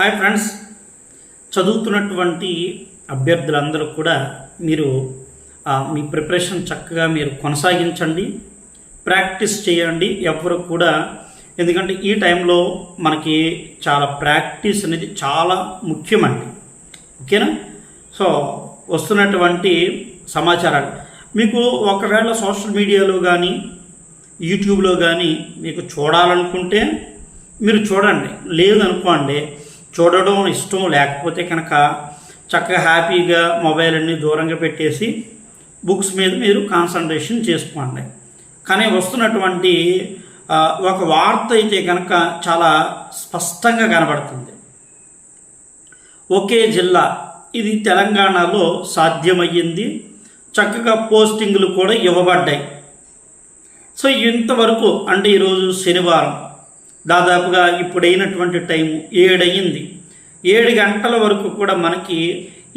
Hi friends. చదువుతున్నటువంటి అభ్యర్థులందరూ కూడా మీరు మీ ప్రిపరేషన్ చక్కగా మీరు కొనసాగించండి. ప్రాక్టీస్ చేయండి ఎవరు కూడా. ఎందుకంటే ఈ టైంలో మనకి చాలా ప్రాక్టీస్ అనేది చాలా ముఖ్యమండి. ఓకేనా? సో వస్తున్నటువంటి సమాచారాలు. మీకు ఒకవేళ సోషల్ మీడియాలో కానీ యూట్యూబ్లో కానీ మీకు చూడాలనుకుంటే మీరు చూడండి. లేదనుకోండి చూడడం ఇష్టం లేకపోతే కనుక చక్కగా హ్యాపీగా మొబైల్ అన్ని దూరంగా పెట్టేసి బుక్స్ మీద మీరు కాన్సన్ట్రేషన్ చేసుకోండి. కానీ వస్తున్నటువంటి ఒక వార్త అయితే కనుక చాలా స్పష్టంగా కనబడుతుంది. ఒకే జిల్లా ఇది తెలంగాణలో సాధ్యమయ్యింది. చక్కగా పోస్టింగులు కూడా ఇవ్వబడ్డాయి. సో ఇంతవరకు అంటే ఈరోజు శనివారం దాదాపుగా ఇప్పుడైనటువంటి టైం ఏడయింది. ఏడు గంటల వరకు కూడా మనకి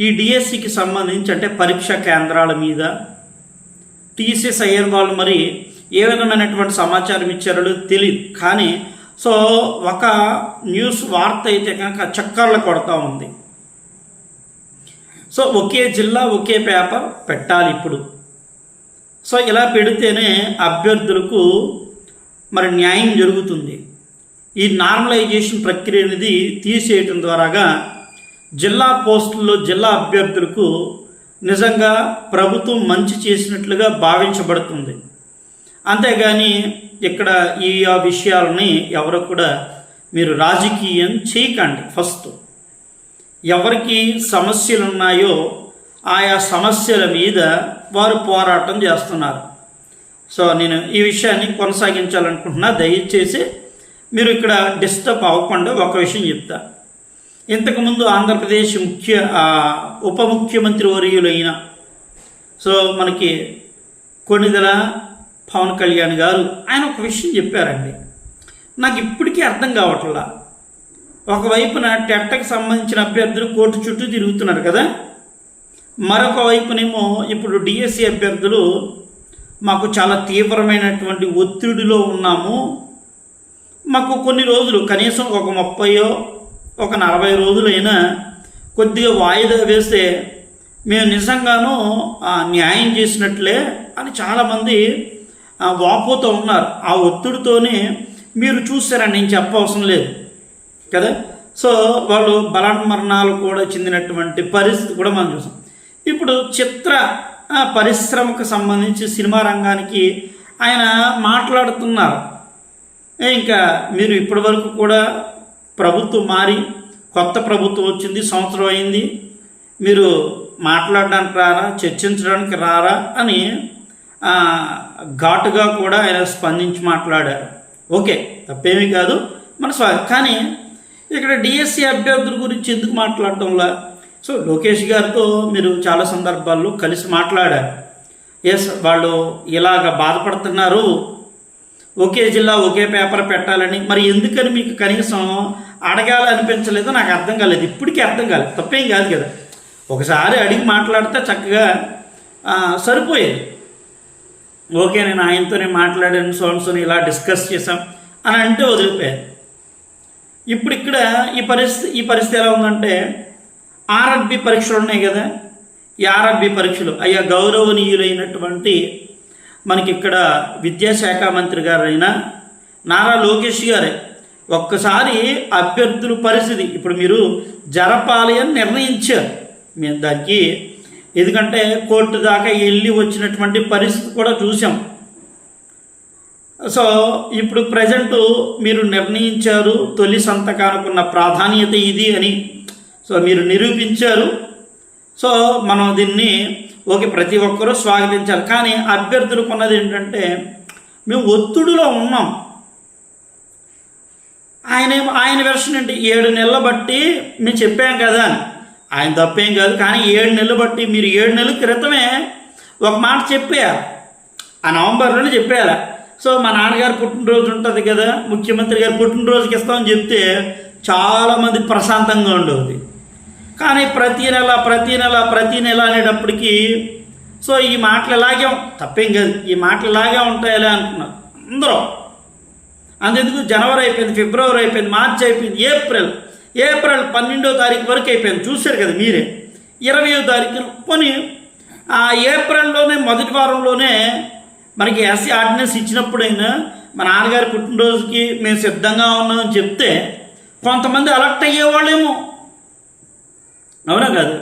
ఈ డిఎస్సికి సంబంధించి అంటే పరీక్షా కేంద్రాల మీద టీసీఎస్ అయ్యర్ వాళ్ళు మరి ఏ విధమైనటువంటి సమాచారం ఇచ్చారో తెలియదు కానీ సో ఒక న్యూస్ వార్త అయితే కనుక చక్కర్లు కొడతా ఉంది. సో ఒకే జిల్లా ఒకే పేపర్ పెట్టాలి ఇప్పుడు. సో ఇలా పెడితేనే అభ్యర్థులకు మరి న్యాయం జరుగుతుంది. ఈ నార్మలైజేషన్ ప్రక్రియ అనేది తీసేయటం ద్వారాగా జిల్లా పోస్టుల్లో జిల్లా అభ్యర్థులకు నిజంగా ప్రభుత్వం మంచి చేసినట్లుగా భావించబడుతుంది. అంతేగాని ఇక్కడ ఈ ఆ విషయాలని ఎవరు కూడా మీరు రాజకీయం చేయకండి ఫస్ట్. ఎవరికి సమస్యలు ఉన్నాయో ఆయా సమస్యల మీద వారు పోరాటం చేస్తున్నారు. సో నేను ఈ విషయాన్ని కొనసాగించాలనుకుంటున్నా. దయచేసి మీరు ఇక్కడ డిస్టర్బ్ అవ్వకుండా ఒక విషయం చెప్తా. ఇంతకుముందు ఆంధ్రప్రదేశ్ ముఖ్య ఉప ముఖ్యమంత్రి వర్యులైన సో మనకి కొనిదల పవన్ కళ్యాణ్ గారు ఆయన ఒక విషయం చెప్పారండి. నాకు ఇప్పటికీ అర్థం కావట్లా. ఒకవైపున టెట్టకు సంబంధించిన అభ్యర్థులు కోర్టు చుట్టూ తిరుగుతున్నారు కదా. మరొక వైపునేమో ఇప్పుడు డిఎస్సి అభ్యర్థులు మాకు చాలా తీవ్రమైనటువంటి ఒత్తిడిలో ఉన్నాము. మాకు కొన్ని రోజులు కనీసం ఒక ముప్పయో ఒక నలభై రోజులైనా కొద్దిగా వాయిదా వేస్తే మేము నిజంగానూ ఆ, న్యాయం చేసినట్లే అని చాలామంది వాపోతూ ఉన్నారు. ఆ ఒత్తిడితోనే మీరు చూసారని నేను చెప్పవసరం లేదు. కదా? సో వాళ్ళు బలమరణాలు కూడా చెందినటువంటి పరిస్థితి కూడా మనం చూసాం. ఇప్పుడు చిత్ర పరిశ్రమకు సంబంధించి సినిమా రంగానికి ఆయన మాట్లాడుతున్నారు. ఇంకా మీరు ఇప్పటి వరకు కూడా ప్రభుత్వం మారి కొత్త ప్రభుత్వం వచ్చింది సంవత్సరం అయింది. మీరు మాట్లాడడానికి రారా చర్చించడానికి రారా అని ఘాటుగా కూడా ఆయన స్పందించి మాట్లాడారు. ఓకే తప్పేమీ కాదు. మన స్వా కానీ ఇక్కడ డిఎస్సి అభ్యర్థుల గురించి ఎందుకు మాట్లాడటంలా? సో లోకేష్ గారితో మీరు చాలా సందర్భాల్లో కలిసి మాట్లాడారు. ఎస్ వాళ్ళు ఇలాగ బాధపడుతున్నారు. ఒకే జిల్లా ఒకే పేపర్ పెట్టాలని. మరి ఎందుకని మీకు కనీసం అడగాలనిపించలేదో నాకు అర్థం కాలేదు. ఇప్పటికీ అర్థం కాలేదు. తప్పేం కాదు కదా. ఒకసారి అడిగి మాట్లాడితే చక్కగా సరిపోయేది. ఓకే నేను ఆయనతోనే మాట్లాడాను సోన్సోని ఇలా డిస్కస్ చేశాం అని అంటే వదిలిపోయాను. ఇప్పుడు ఇక్కడ ఈ పరిస్థితి ఈ పరిస్థితి ఎలా ఉందంటే ఆర్ఆర్బి పరీక్షలు ఉన్నాయి కదా. ఈ ఆర్ఆర్బి పరీక్షలు. అయ్యా గౌరవనీయులైనటువంటి మనకి ఇక్కడ విద్యాశాఖ మంత్రి గారైన నారా లోకేష్ గారే ఒక్కసారి అభ్యర్థుల పరిస్థితి. ఇప్పుడు మీరు జరపాలి అని నిర్ణయించారు. మేము దానికి ఎందుకంటే కోర్టు దాకా వెళ్ళి వచ్చినటువంటి పరిస్థితి కూడా చూసాం సో ఇప్పుడు ప్రజెంట్ మీరు నిర్ణయించారు తొలి సంతకానికి ఉన్న ప్రాధాన్యత ఇది అని. సో మీరు నిరూపించారు. సో మనం దీన్ని ఓకే ప్రతి ఒక్కరూ స్వాగతించాలి. కానీ అభ్యర్థులకు ఉన్నది ఏంటంటే మేము ఒత్తిడిలో ఉన్నాం. ఆయన ఆయన వెర్షన్ ఏంటి? ఏడు నెలల బట్టి మేము చెప్పాం కదా అని. ఆయన తప్పేం కాదు కానీ ఏడు నెలలు బట్టి మీరు ఏడు నెలల క్రితమే ఒక మాట చెప్పారు. ఆ నవంబర్లోనే చెప్పారు. సో మా నాన్నగారు పుట్టినరోజు ఉంటుంది కదా ముఖ్యమంత్రి గారు పుట్టినరోజుకి ఇస్తామని చెప్తే చాలామంది ప్రశాంతంగా ఉండేది కానీ ప్రతి నెల ప్రతి నెల ప్రతి నెల అనేటప్పటికీ సో ఈ మాటలు ఇలాగే తప్పేం కాదు. ఈ మాటలు ఇలాగే ఉంటాయలే అనుకున్నారు. అందరూ. అంతెందుకు? జనవరి అయిపోయింది ఫిబ్రవరి అయిపోయింది మార్చి అయిపోయింది ఏప్రిల్. ఏప్రిల్ పన్నెండో తారీఖు వరకు అయిపోయింది. చూశారు కదా మీరే. ఇరవయో తారీఖున. పోనీ ఆ ఏప్రిల్లోనే మొదటి వారంలోనే మనకి ఎస్సీ ఆర్డినెన్స్ ఇచ్చినప్పుడైనా మా నాన్నగారి పుట్టినరోజుకి మేము సిద్ధంగా ఉన్నామని చెప్తే కొంతమంది అలర్ట్ అయ్యేవాళ్ళేమో. అవునా కాదు?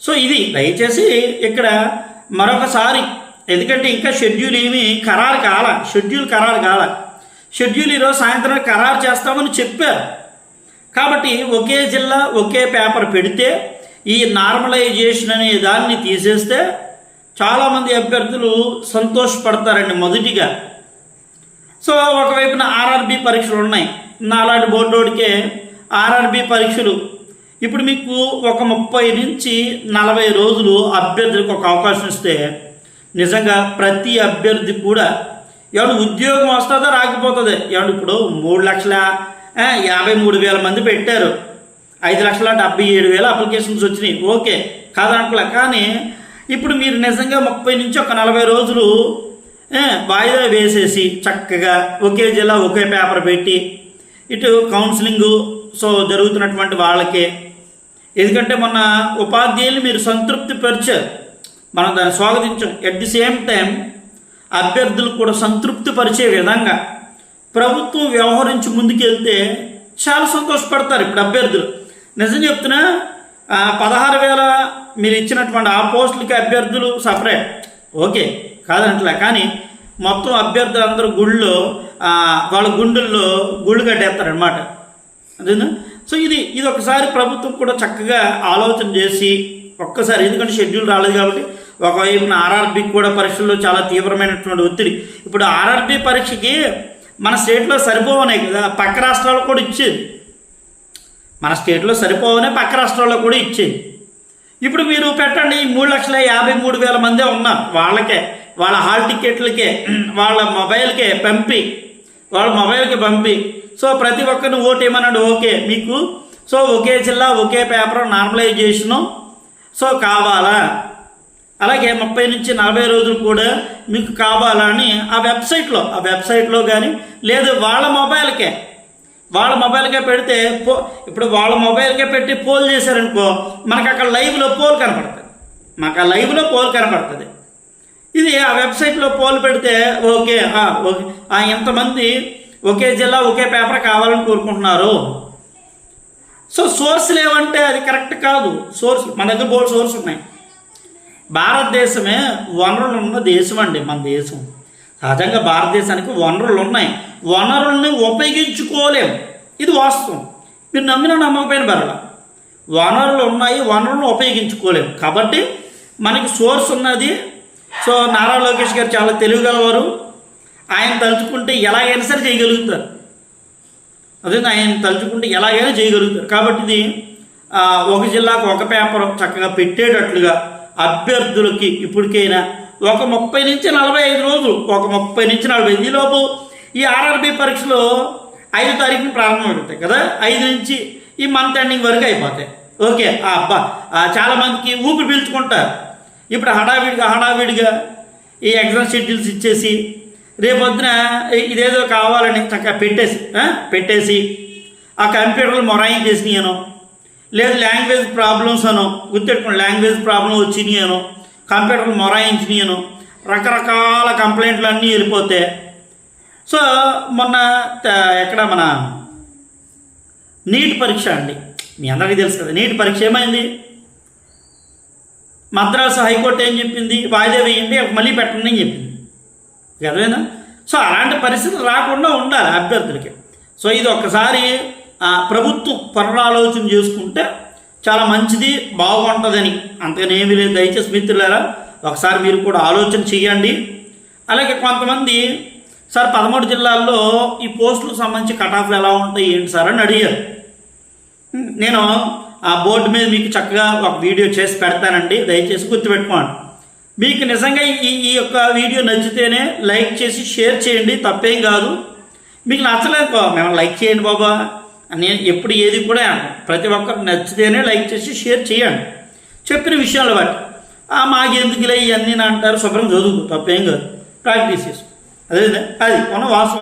సో ఇది దయచేసి ఇక్కడ మరొకసారి ఎందుకంటే ఇంకా షెడ్యూల్ ఏమి ఖరారు కాల షెడ్యూల్ ఖరారు కాల. షెడ్యూల్ ఈరోజు సాయంత్రం ఖరారు చేస్తామని చెప్పారు. కాబట్టి ఒకే జిల్లా ఒకే పేపర్ పెడితే ఈ నార్మలైజేషన్ అనే దాన్ని తీసేస్తే చాలామంది అభ్యర్థులు సంతోషపడతారండి మొదటిగా. సో ఒకవైపున ఆర్ఆర్బి పరీక్షలు ఉన్నాయి. నాలాంటి బోర్డోడికే ఆర్ఆర్బి పరీక్షలు ఇప్పుడు మీకు ఒక ముప్పై నుంచి నలభై రోజులు అభ్యర్థులకు ఒక అవకాశం ఇస్తే నిజంగా ప్రతి అభ్యర్థి కూడా ఎవడు ఉద్యోగం వస్తుందో రాకపోతుంది. ఎవడు ఇప్పుడు మూడు లక్షల యాభై మూడు వేల మంది పెట్టారు. ఐదు లక్షల డెబ్బై ఏడు వేల అప్లికేషన్స్ వచ్చినాయి. ఓకే కాదనట్లే. కానీ ఇప్పుడు మీరు నిజంగా ముప్పై నుంచి ఒక నలభై రోజులు వాయిదా వేసేసి చక్కగా ఒకే జిల్లా ఒకే పేపర్ పెట్టి ఇటు కౌన్సిలింగ్ సో జరుగుతున్నటువంటి వాళ్ళకే ఎందుకంటే మొన్న ఉపాధ్యాయులు మీరు సంతృప్తి పరిచారు మనం దాన్ని స్వాగతించాం. ఎట్ ది సేమ్ టైం అభ్యర్థులు కూడా సంతృప్తి పరిచే విధంగా ప్రభుత్వం వ్యవహరించి ముందుకెళ్తే చాలా సంతోషపడతారు ఇప్పుడు అభ్యర్థులు. నిజం చెప్తున్నా పదహారు వేల మీరు ఇచ్చినటువంటి ఆ పోస్టులకి అభ్యర్థులు సపరేట్ ఓకే కాదంటలే కానీ మొత్తం అభ్యర్థులు అందరూ గుళ్ళో వాళ్ళ గుండెల్లో గుళ్ళు కట్టేస్తారనమాట అదేనా సో ఇది ఇది ఒకసారి ప్రభుత్వం కూడా చక్కగా ఆలోచన చేసి ఒక్కసారి ఎందుకంటే షెడ్యూల్ రాలేదు కాబట్టి ఒకవైపున ఆర్ఆర్బికి కూడా పరీక్షల్లో చాలా తీవ్రమైనటువంటి ఒత్తిడి. ఇప్పుడు ఆర్ఆర్బి పరీక్షకి మన స్టేట్లో సరిపోవనే కదా పక్క రాష్ట్రాలు కూడా ఇచ్చేది. మన స్టేట్లో సరిపోవనే పక్క రాష్ట్రాల్లో కూడా ఇచ్చేది. ఇప్పుడు మీరు పెట్టండి మూడు లక్షల యాభై మూడు వేల మందే ఉన్నారు. వాళ్ళకే వాళ్ళ హాల్ టికెట్లకే వాళ్ళ మొబైల్కే పంపి వాళ్ళ మొబైల్కి పంపి. సో ప్రతి ఒక్కరిని ఓటు ఏమన్నాడు ఓకే. మీకు? సో ఒకే జిల్లా ఒకే పేపర్ నార్మలైజేషను సో కావాలా? అలాగే ముప్పై నుంచి నలభై రోజులు కూడా మీకు కావాలా అని ఆ వెబ్సైట్లో ఆ వెబ్సైట్లో కానీ లేదు వాళ్ళ మొబైల్కే. వాళ్ళ మొబైల్కే పెడితే పో ఇప్పుడు వాళ్ళ మొబైల్కే పెట్టి పోల్ చేశారనుకో మనకు అక్కడ లైవ్లో పోల్ కనపడుతుంది. మాకు ఆ లైవ్లో పోల్ కనపడుతుంది. ఇది ఆ వెబ్సైట్లో పోల్ పెడితే ఓకే ఓకే ఎంతమంది ఒకే జిల్లా ఒకే పేపర్ కావాలని కోరుకుంటున్నారు. సో సోర్స్ లేవంటే అది కరెక్ట్ కాదు. సోర్స్ మన దగ్గర బోర్డు సోర్స్ ఉన్నాయి. భారతదేశమే వనరులు ఉన్న దేశం అండి మన దేశం. సహజంగా భారతదేశానికి వనరులు ఉన్నాయి. వనరుల్ని ఉపయోగించుకోలేం. ఇది వాస్తవం. మీరు నమ్మిన నమ్మకపోయిన బరల వనరులు ఉన్నాయి వనరులను ఉపయోగించుకోలేం. కాబట్టి మనకి సోర్స్ ఉన్నది సో నారా లోకేష్ గారు చాలా తెలివిగలవారు. ఆయన తలుచుకుంటే ఎలాగైనా సరే చేయగలుగుతారు. అదే ఆయన తలుచుకుంటే ఎలాగైనా చేయగలుగుతారు. కాబట్టి ఇది ఒక జిల్లాకు ఒక పేపర్ చక్కగా పెట్టేటట్లుగా అభ్యర్థులకి ఇప్పటికైనా ఒక ముప్పై నుంచి నలభై ఐదు రోజులు ఒక ముప్పై నుంచి నలభై ఐదు ఈలోపు ఈ ఆర్ఆర్బి పరీక్షలు ఐదు తారీఖున ప్రారంభమవుతాయి కదా? ఐదు నుంచి ఈ మంత్ ఎండింగ్ వరకు అయిపోతాయి. ఓకే ఆ అబ్బా చాలా మందికి ఊపిరి పీల్చుకుంటారు. ఇప్పుడు హడావిడిగా హడావిడిగా ఈ ఎగ్జామ్ షెడ్యూల్స్ ఇచ్చేసి రేపొద్దున ఇదేదో కావాలని చక్కగా పెట్టేసి పెట్టేసి ఆ కంప్యూటర్లు మొరాయించేసినాయను లేదు లాంగ్వేజ్ ప్రాబ్లమ్స్ అనో గుర్తెట్టుకోండి లాంగ్వేజ్ ప్రాబ్లం వచ్చినాయను కంప్యూటర్లు మొరాయించినాయను రకరకాల కంప్లైంట్లు అన్నీ వెళ్ళిపోతే సో మొన్న ఎక్కడ మన నీట్ పరీక్ష అండి. మీ అందరికీ తెలుసు కదా నీట్ పరీక్ష ఏమైంది? మద్రాసు హైకోర్టు ఏం చెప్పింది? వాయిదా వేయండి మళ్ళీ పెట్టండి అని చెప్పింది. అర్థమైందా? సో అలాంటి పరిస్థితులు రాకుండా ఉండాలి అభ్యర్థులకి. సో ఇది ఒక్కసారి ప్రభుత్వం పునరాలోచన చేసుకుంటే చాలా మంచిది బాగుంటుందని. అంతగానేమీ లేదు. దయచేసి మిత్రులారా ఒకసారి మీరు కూడా ఆలోచన చేయండి. అలాగే కొంతమంది సార్ పదమూడు జిల్లాల్లో ఈ పోస్టులకు సంబంధించి కటాఫ్లు ఎలా ఉంటాయి? ఏంటి సార్? అని అడిగారు. నేను ఆ బోర్డు మీద మీకు చక్కగా ఒక వీడియో చేసి పెడతానండి. దయచేసి గుర్తుపెట్టుకోండి. మీకు నిజంగా ఈ ఈ యొక్క వీడియో నచ్చితేనే లైక్ చేసి షేర్ చేయండి. తప్పేం కాదు. మీకు నచ్చలేదు మేము లైక్ చేయండి బాబా. నేను ఎప్పుడు ఏది కూడా ప్రతి ఒక్కరు నచ్చితేనే లైక్ చేసి షేర్ చేయండి. చెప్పిన విషయాలు బట్టి. మాకెందుకులే ఇవన్నీ అంటారు. శుభ్రం చదువుకు తప్పేం కాదు. ప్రాక్టీస్ చేసుకో. అదే అది కొన వాస్తవం